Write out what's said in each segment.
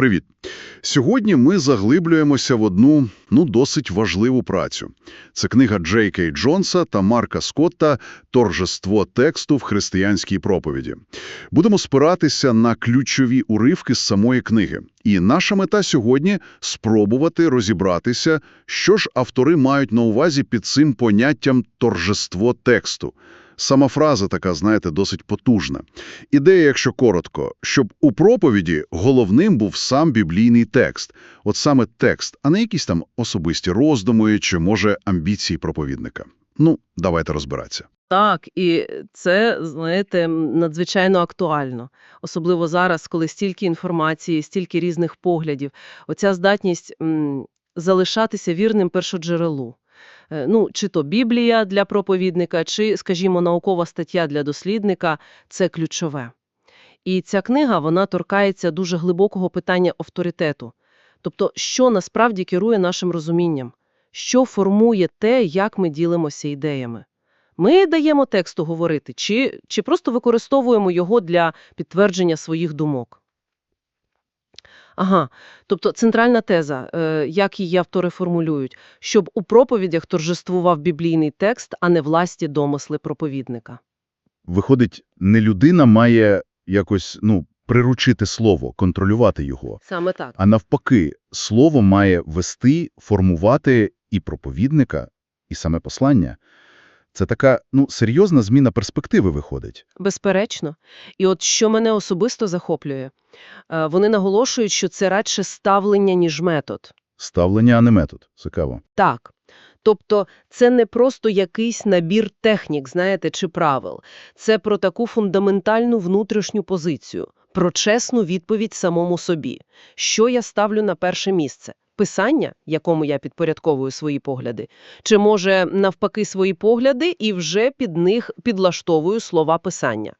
Привіт. Сьогодні ми заглиблюємося в одну, ну, досить важливу працю. Це книга Джей Кей Джонса та Марка Скотта «Торжество тексту в християнській проповіді». Будемо спиратися на ключові уривки з самої книги. І наша мета сьогодні – спробувати розібратися, що ж автори мають на увазі під цим поняттям «торжество тексту». Сама фраза така, знаєте, досить потужна. Ідея, якщо коротко, щоб у проповіді головним був сам біблійний текст. От саме текст, а не якісь там особисті роздуми чи, може, амбіції проповідника. Ну, давайте розбиратися. Так, і це, знаєте, надзвичайно актуально. Особливо зараз, коли стільки інформації, стільки різних поглядів. Оця здатність м, залишатися вірним першоджерелу. Е, Ну, чи то Біблія для проповідника, чи, скажімо, наукова стаття для дослідника – це ключове. І ця книга, вона торкається дуже глибокого питання авторитету. Тобто, що насправді керує нашим розумінням? Що формує те, як ми ділимося ідеями? Ми даємо тексту говорити, чи, чи просто використовуємо його для підтвердження своїх думок? Ага, тобто центральна теза, е, як її автори формулюють, щоб у проповідях торжествував біблійний текст, а не власті домисли проповідника. Виходить, не людина має якось, ну, приручити слово, контролювати його, Саме так. а навпаки, слово має вести, формувати і проповідника, і саме послання. Це така, ну, серйозна зміна перспективи виходить. Безперечно. І от що мене особисто захоплює, е, вони наголошують, що це радше ставлення, ніж метод. Ставлення, а не метод. Цікаво. Так. Тобто це не просто якийсь набір технік, знаєте, чи правил. Це про таку фундаментальну внутрішню позицію, про чесну відповідь самому собі. Що я ставлю на перше місце? Писання, якому я підпорядковую свої погляди? Чи, може, навпаки, свої погляди і вже під них підлаштовую слова писання?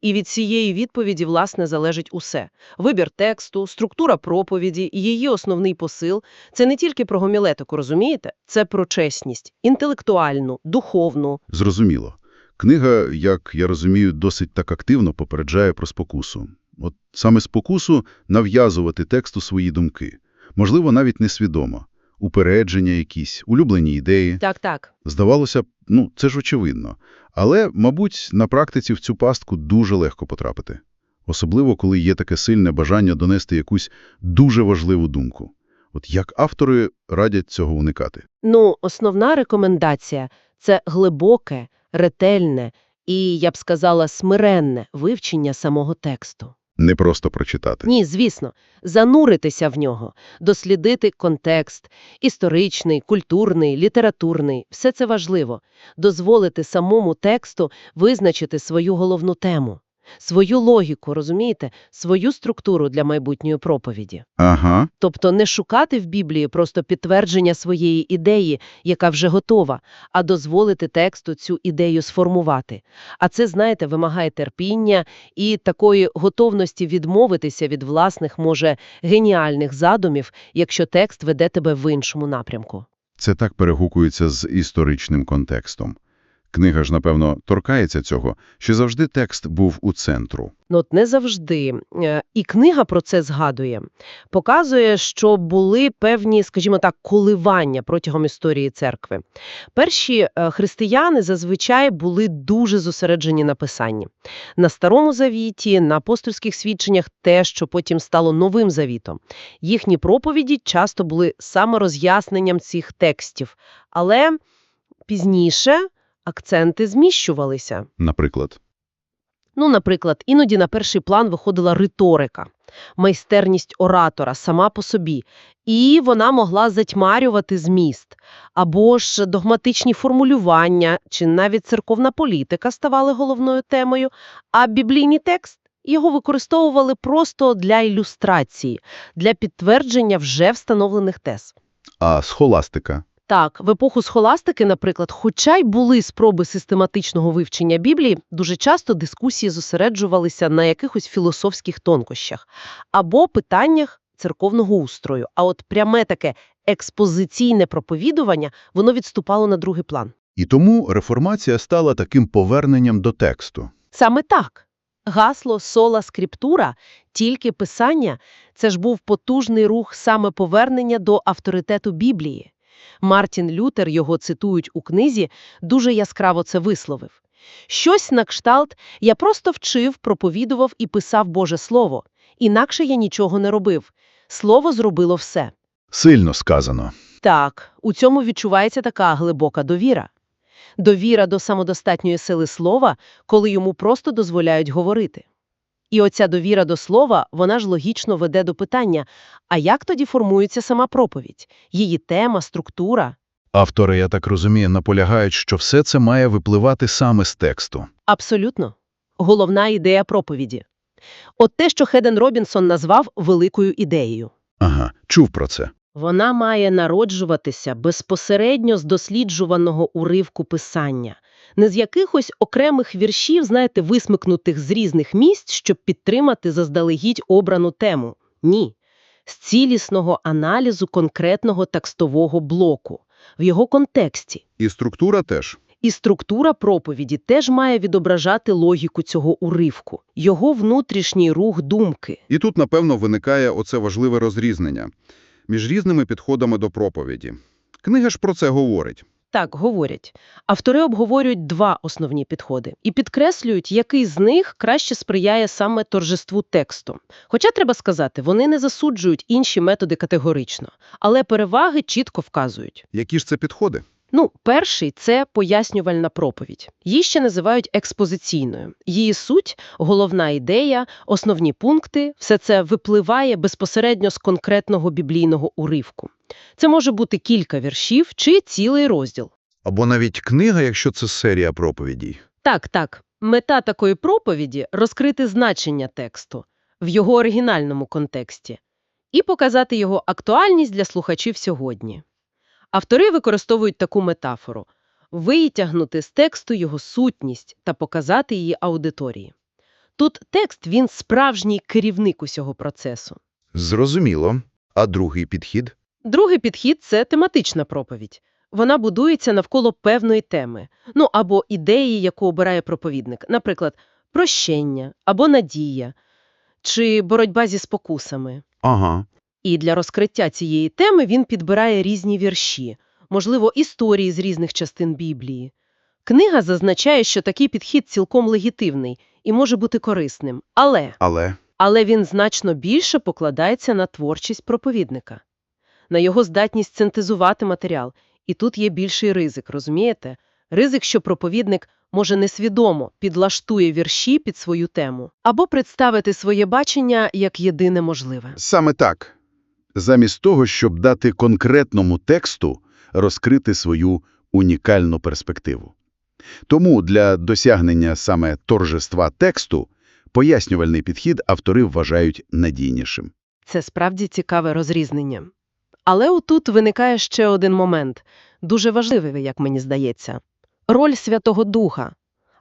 І від цієї відповіді, власне, залежить усе. Вибір тексту, структура проповіді, її основний посил – це не тільки про гомілетику, розумієте? Це про чесність, інтелектуальну, духовну. Зрозуміло. Книга, як я розумію, досить так активно попереджає про спокусу. От саме спокусу нав'язувати тексту свої думки. Можливо, навіть несвідомо. Упередження якісь, улюблені ідеї. Так-так. Здавалося б, ну, це ж очевидно. Але, мабуть, на практиці в цю пастку дуже легко потрапити. Особливо, коли є таке сильне бажання донести якусь дуже важливу думку. От як автори радять цього уникати? Ну, основна рекомендація – це глибоке, ретельне і, я б сказала, смиренне вивчення самого тексту. Не просто прочитати. Ні, звісно, зануритися в нього, дослідити контекст – історичний, культурний, літературний – все це важливо. Дозволити самому тексту визначити свою головну тему, свою логіку, розумієте, свою структуру для майбутньої проповіді. Ага. Тобто не шукати в Біблії просто підтвердження своєї ідеї, яка вже готова, а дозволити тексту цю ідею сформувати. А це, знаєте, вимагає терпіння і такої готовності відмовитися від власних, може, геніальних задумів, якщо текст веде тебе в іншому напрямку. Це так перегукується з історичним контекстом. Книга ж, напевно, торкається цього, що завжди текст був у центру. Ну, от не завжди. Е, І книга про це згадує. Показує, що були певні, скажімо так, коливання протягом історії церкви. Перші е, християни зазвичай були дуже зосереджені на писанні. На Старому Завіті, на апостольських свідченнях те, що потім стало Новим Завітом. Їхні проповіді часто були саме роз'ясненням цих текстів. Але пізніше акценти зміщувалися. Наприклад. Ну, наприклад, іноді на перший план виходила риторика, майстерність оратора сама по собі, і вона могла затьмарювати зміст, або ж догматичні формулювання, чи навіть церковна політика ставали головною темою, а біблійний текст його використовували просто для ілюстрації, для підтвердження вже встановлених тез. А схоластика? Так, в епоху схоластики, наприклад, хоча й були спроби систематичного вивчення Біблії, дуже часто дискусії зосереджувалися на якихось філософських тонкощах або питаннях церковного устрою. А от пряме таке експозиційне проповідування, воно відступало на другий план. І тому реформація стала таким поверненням до тексту. Саме так. Гасло «Сола скриптура» – тільки писання – це ж був потужний рух саме повернення до авторитету Біблії. Мартін Лютер, його цитують у книзі, дуже яскраво це висловив. Щось на кшталт «я просто вчив, проповідував і писав Боже Слово. Інакше я нічого не робив. Слово зробило все». Сильно сказано. Так, у цьому відчувається така глибока довіра. Довіра до самодостатньої сили слова, коли йому просто дозволяють говорити. І оця довіра до слова, вона ж логічно веде до питання, а як тоді формується сама проповідь? Її тема, структура? Автори, я так розумію, наполягають, що все це має випливати саме з тексту. Абсолютно. Головна ідея проповіді. От те, що Хеден Робінсон назвав великою ідеєю. Ага, чув про це. Вона має народжуватися безпосередньо з досліджуваного уривку писання, не з якихось окремих віршів, знаєте, висмикнутих з різних місць, щоб підтримати заздалегідь обрану тему. Ні. З цілісного аналізу конкретного текстового блоку, в його контексті. І структура теж. І структура проповіді теж має відображати логіку цього уривку, його внутрішній рух думки. І тут, напевно, виникає оце важливе розрізнення між різними підходами до проповіді. Книга ж про це говорить. Так, говорять. Автори обговорюють два основні підходи і підкреслюють, який з них краще сприяє саме торжеству тексту. Хоча, треба сказати, вони не засуджують інші методи категорично, але переваги чітко вказують. Які ж це підходи? Ну, перший – це пояснювальна проповідь. Її ще називають експозиційною. Її суть, головна ідея, основні пункти – все це випливає безпосередньо з конкретного біблійного уривку. Це може бути кілька віршів чи цілий розділ. Або навіть книга, якщо це серія проповідей. Так, так. Мета такої проповіді – розкрити значення тексту в його оригінальному контексті і показати його актуальність для слухачів сьогодні. Автори використовують таку метафору – витягнути з тексту його сутність та показати її аудиторії. Тут текст – він справжній керівник усього процесу. Зрозуміло. А другий підхід? Другий підхід – це тематична проповідь. Вона будується навколо певної теми, ну або ідеї, яку обирає проповідник, наприклад, прощення або надія, чи боротьба зі спокусами. Ага. І для розкриття цієї теми він підбирає різні вірші, можливо, історії з різних частин Біблії. Книга зазначає, що такий підхід цілком легітимний і може бути корисним, але Але але він значно більше покладається на творчість проповідника, на його здатність синтезувати матеріал. І тут є більший ризик, розумієте? Ризик, що проповідник може несвідомо підлаштує вірші під свою тему або представити своє бачення як єдине можливе. Саме так. Замість того, щоб дати конкретному тексту розкрити свою унікальну перспективу. Тому для досягнення саме торжества тексту пояснювальний підхід автори вважають надійнішим. Це справді цікаве розрізнення. Але отут виникає ще один момент, дуже важливий, як мені здається. Роль Святого Духа.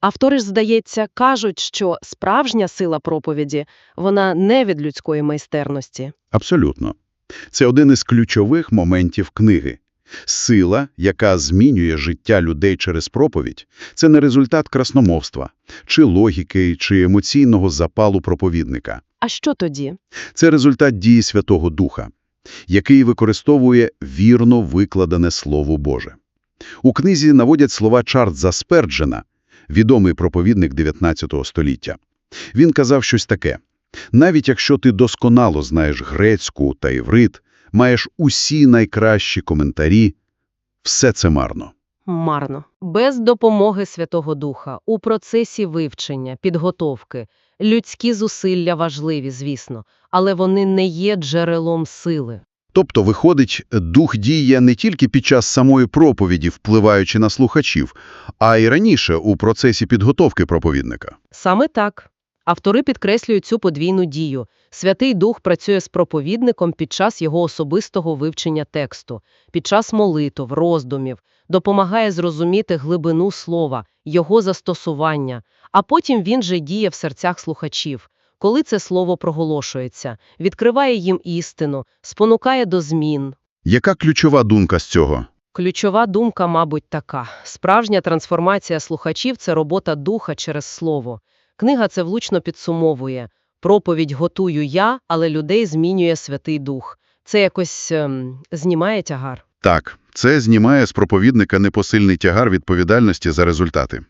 Автори ж, здається, кажуть, що справжня сила проповіді, вона не від людської майстерності. Абсолютно. Це один із ключових моментів книги. Сила, яка змінює життя людей через проповідь, це не результат красномовства, чи логіки, чи емоційного запалу проповідника. А що тоді? Це результат дії Святого Духа, який використовує вірно викладене Слово Боже. У книзі наводять слова Чарльза Сперджена, відомий проповідник 19 століття. Він казав щось таке. Навіть якщо ти досконало знаєш грецьку та іврит, маєш усі найкращі коментарі, все це марно. Марно. Без допомоги Святого Духа у процесі вивчення, підготовки. Людські зусилля важливі, звісно, але вони не є джерелом сили. Тобто, виходить, дух діє не тільки під час самої проповіді, впливаючи на слухачів, а й раніше у процесі підготовки проповідника. Саме так. Автори підкреслюють цю подвійну дію. Святий Дух працює з проповідником під час його особистого вивчення тексту, під час молитв, роздумів, допомагає зрозуміти глибину слова, його застосування, а потім він же діє в серцях слухачів. Коли це слово проголошується, відкриває їм істину, спонукає до змін. Яка ключова думка з цього? Ключова думка, мабуть, така. Справжня трансформація слухачів – це робота духа через слово. Книга це влучно підсумовує. Проповідь готую я, але людей змінює Святий Дух. Це якось ем, знімає тягар. Так, це знімає з проповідника непосильний тягар відповідальності за результати.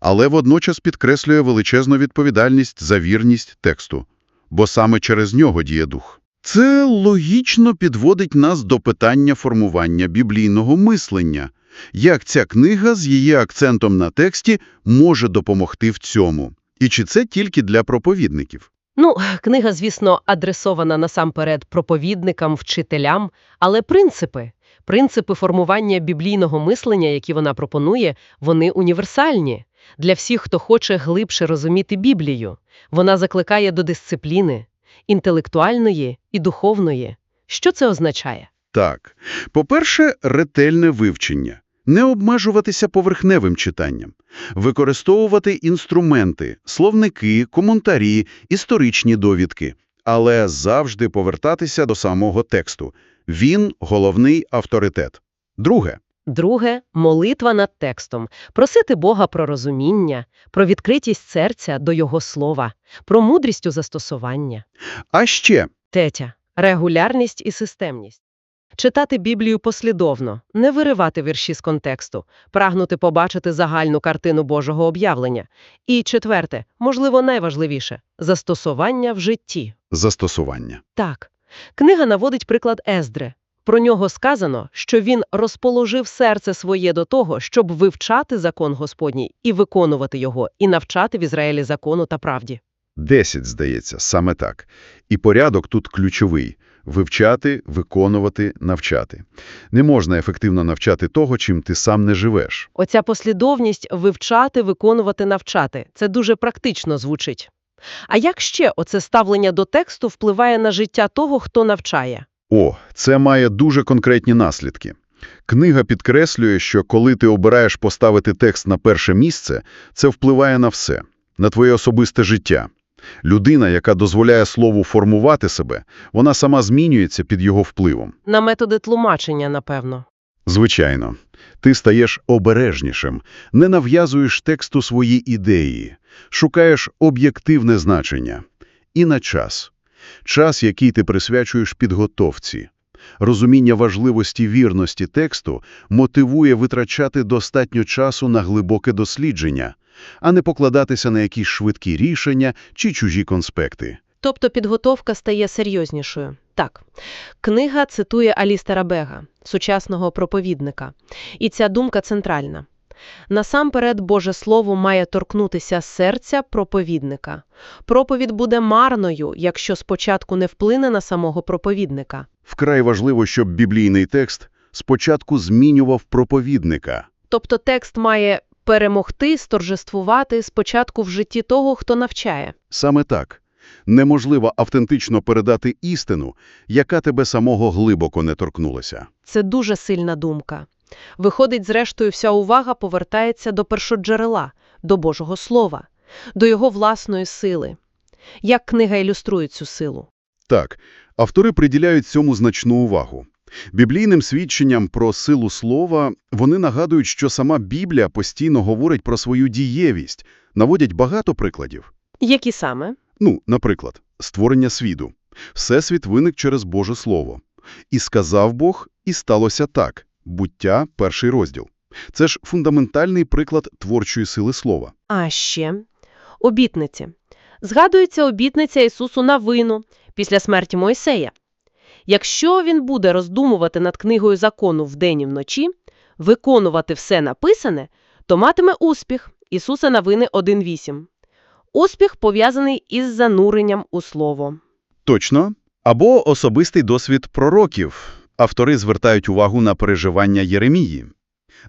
Але водночас підкреслює величезну відповідальність за вірність тексту. Бо саме через нього діє дух. Це логічно підводить нас до питання формування біблійного мислення. Як ця книга з її акцентом на тексті може допомогти в цьому? І чи це тільки для проповідників? Ну, книга, звісно, адресована насамперед проповідникам, вчителям, але принципи, принципи формування біблійного мислення, які вона пропонує, вони універсальні. Для всіх, хто хоче глибше розуміти Біблію. Вона закликає до дисципліни, інтелектуальної і духовної. Що це означає? Так. По-перше, ретельне вивчення. Не обмежуватися поверхневим читанням. Використовувати інструменти, словники, коментарі, історичні довідки. Але завжди повертатися до самого тексту. Він – головний авторитет. Друге. Друге молитва над текстом, просити Бога про розуміння, про відкритість серця до Його слова, про мудрість у застосування. А ще Тетя регулярність і системність. Читати Біблію послідовно, не виривати вірші з контексту, прагнути побачити загальну картину Божого об'явлення. І четверте, можливо, найважливіше застосування в житті. застосування. Так, книга наводить приклад Ездри. Про нього сказано, що він розположив серце своє до того, щоб вивчати закон Господній і виконувати його, і навчати в Ізраїлі закону та правді. Десять, здається, саме так. І порядок тут ключовий – вивчати, виконувати, навчати. Не можна ефективно навчати того, чим ти сам не живеш. Оця послідовність вивчати, виконувати, навчати – це дуже практично звучить. А як ще оце ставлення до тексту впливає на життя того, хто навчає? О, це має дуже конкретні наслідки. Книга підкреслює, що коли ти обираєш поставити текст на перше місце, це впливає на все, на твоє особисте життя. Людина, яка дозволяє слову формувати себе, вона сама змінюється під його впливом. На методи тлумачення, напевно. Звичайно, ти стаєш обережнішим, не нав'язуєш тексту свої ідеї, шукаєш об'єктивне значення. І на час. Час, який ти присвячуєш підготовці. Розуміння важливості вірності тексту мотивує витрачати достатньо часу на глибоке дослідження, а не покладатися на якісь швидкі рішення чи чужі конспекти. Тобто підготовка стає серйознішою. Так, книга цитує Алістера Бега, сучасного проповідника. І ця думка центральна. Насамперед, Боже Слово має торкнутися серця проповідника. Проповідь буде марною, якщо спочатку не вплине на самого проповідника. Вкрай важливо, щоб біблійний текст спочатку змінював проповідника. Тобто текст має перемогти, сторжествувати спочатку в житті того, хто навчає. Саме так. Неможливо автентично передати істину, яка тебе самого глибоко не торкнулася. Це дуже сильна думка. Виходить, зрештою, вся увага повертається до першоджерела, до Божого Слова, до його власної сили. Як книга ілюструє цю силу? Так, автори приділяють цьому значну увагу. Біблійним свідченням про силу слова вони нагадують, що сама Біблія постійно говорить про свою дієвість, наводять багато прикладів. Які саме? Ну, наприклад, створення світу. Всесвіт виник через Боже Слово. І сказав Бог, і сталося так. Буття – перший розділ. Це ж фундаментальний приклад творчої сили слова. А ще обітниці. Згадується обітниця Ісусу на вину після смерті Мойсея. Якщо він буде роздумувати над книгою закону вдень і вночі, виконувати все написане, то матиме успіх. Ісуса Навини 1.8. Успіх пов'язаний із зануренням у слово. Точно. Або особистий досвід пророків. Автори звертають увагу на переживання Єремії.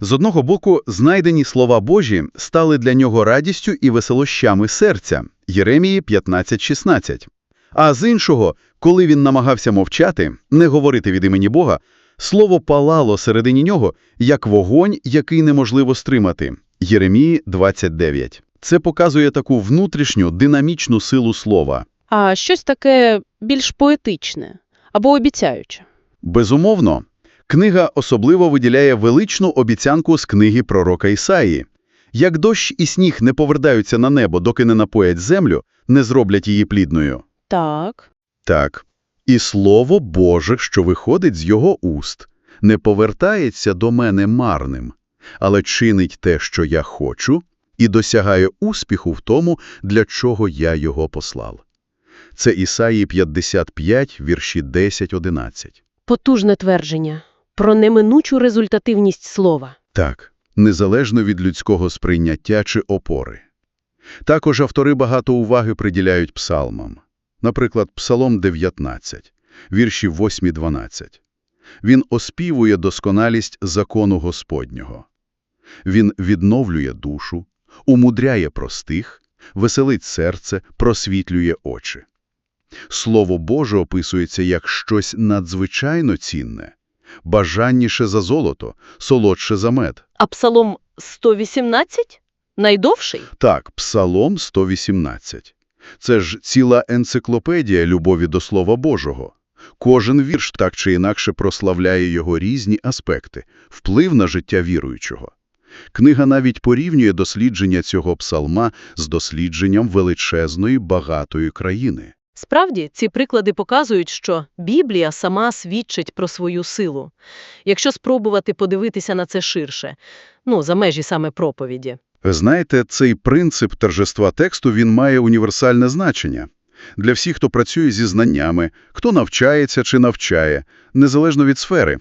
З одного боку, знайдені слова Божі стали для нього радістю і веселощами серця. Єремії 15.16. А з іншого, коли він намагався мовчати, не говорити від імені Бога, слово палало середині нього, як вогонь, який неможливо стримати. Єремії 29. Це показує таку внутрішню, динамічну силу слова. а щось таке більш поетичне або обіцяюче. Безумовно, книга особливо виділяє величну обіцянку з книги пророка Ісаї. Як дощ і сніг не повертаються на небо, доки не напоять землю, не зроблять її плідною. Так. Так. І слово Боже, що виходить з його уст, не повертається до мене марним, але чинить те, що я хочу, і досягає успіху в тому, для чого я його послав. Це Ісаї 55, вірші 10-11. Потужне твердження про неминучу результативність слова. Так, незалежно від людського сприйняття чи опори. Також автори багато уваги приділяють псалмам. Наприклад, Псалом 19, вірші 8-12. Він оспівує досконалість закону Господнього. Він відновлює душу, умудряє простих, веселить серце, просвітлює очі. Слово Боже описується як щось надзвичайно цінне, бажанніше за золото, солодше за мед. А псалом 118? Найдовший? Так, Псалом 118. Це ж ціла енциклопедія любові до Слова Божого. Кожен вірш так чи інакше прославляє його різні аспекти, вплив на життя віруючого. Книга навіть порівнює дослідження цього псалма з дослідженням величезної, багатої країни. Справді, ці приклади показують, що Біблія сама свідчить про свою силу. Якщо спробувати подивитися на це ширше, ну, за межі саме проповіді. Знаєте, цей принцип торжества тексту, він має універсальне значення. Для всіх, хто працює зі знаннями, хто навчається чи навчає, незалежно від сфери.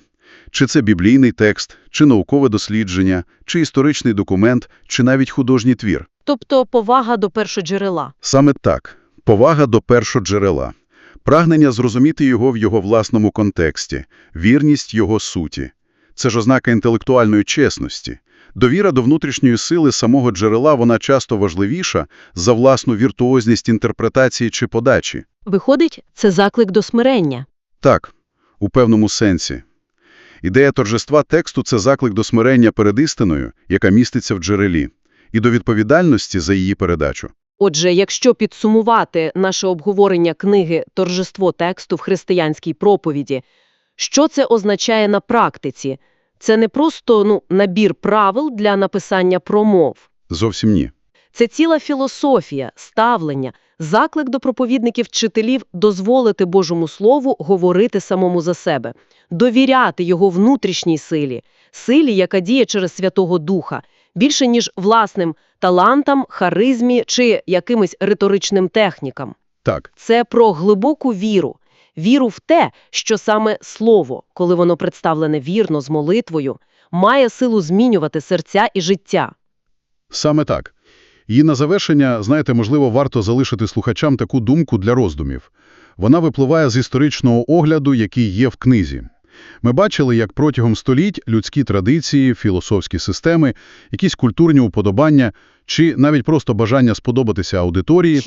Чи це біблійний текст, чи наукове дослідження, чи історичний документ, чи навіть художній твір. Тобто повага до першоджерела. Саме так. Повага до першоджерела. Прагнення зрозуміти його в його власному контексті, вірність його суті. Це ж ознака інтелектуальної чесності. Довіра до внутрішньої сили самого джерела вона часто важливіша за власну віртуозність інтерпретації чи подачі. Виходить, це заклик до смирення. Так, у певному сенсі. Ідея торжества тексту – це заклик до смирення перед істиною, яка міститься в джерелі, і до відповідальності за її передачу. Отже, якщо підсумувати наше обговорення книги «Торжество тексту в християнській проповіді», що це означає на практиці? Це не просто ну, набір правил для написання промов. Зовсім ні. Це ціла філософія, ставлення, заклик до проповідників-вчителів дозволити Божому Слову говорити самому за себе, довіряти його внутрішній силі, силі, яка діє через Святого Духа, більше ніж власним талантам, харизмі чи якимось риторичним технікам. Так. Це про глибоку віру. Віру в те, що саме слово, коли воно представлене вірно з молитвою, має силу змінювати серця і життя. Саме так. І на завершення, знаєте, можливо, варто залишити слухачам таку думку для роздумів. Вона випливає з історичного огляду, який є в книзі. Ми бачили, як протягом століть людські традиції, філософські системи, якісь культурні уподобання чи навіть просто бажання сподобатися аудиторії,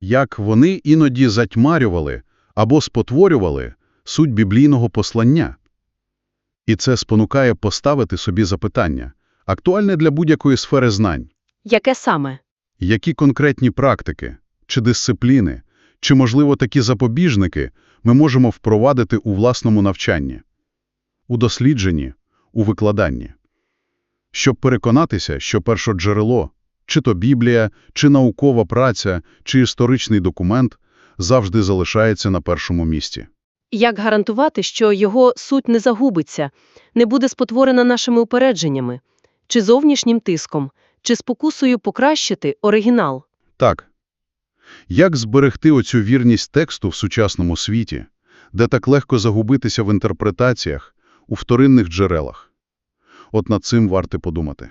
як вони іноді затьмарювали або спотворювали суть біблійного послання. І це спонукає поставити собі запитання, актуальне для будь-якої сфери знань. Яке саме? Які конкретні практики, чи дисципліни, чи, можливо, такі запобіжники ми можемо впровадити у власному навчанні, у дослідженні, у викладанні? Щоб переконатися, що першоджерело, чи то Біблія, чи наукова праця, чи історичний документ завжди залишається на першому місці. Як гарантувати, що його суть не загубиться, не буде спотворена нашими упередженнями, чи зовнішнім тиском, чи спокусою покращити оригінал? Так. Як зберегти оцю вірність тексту в сучасному світі, де так легко загубитися в інтерпретаціях, у вторинних джерелах? От над цим варто подумати.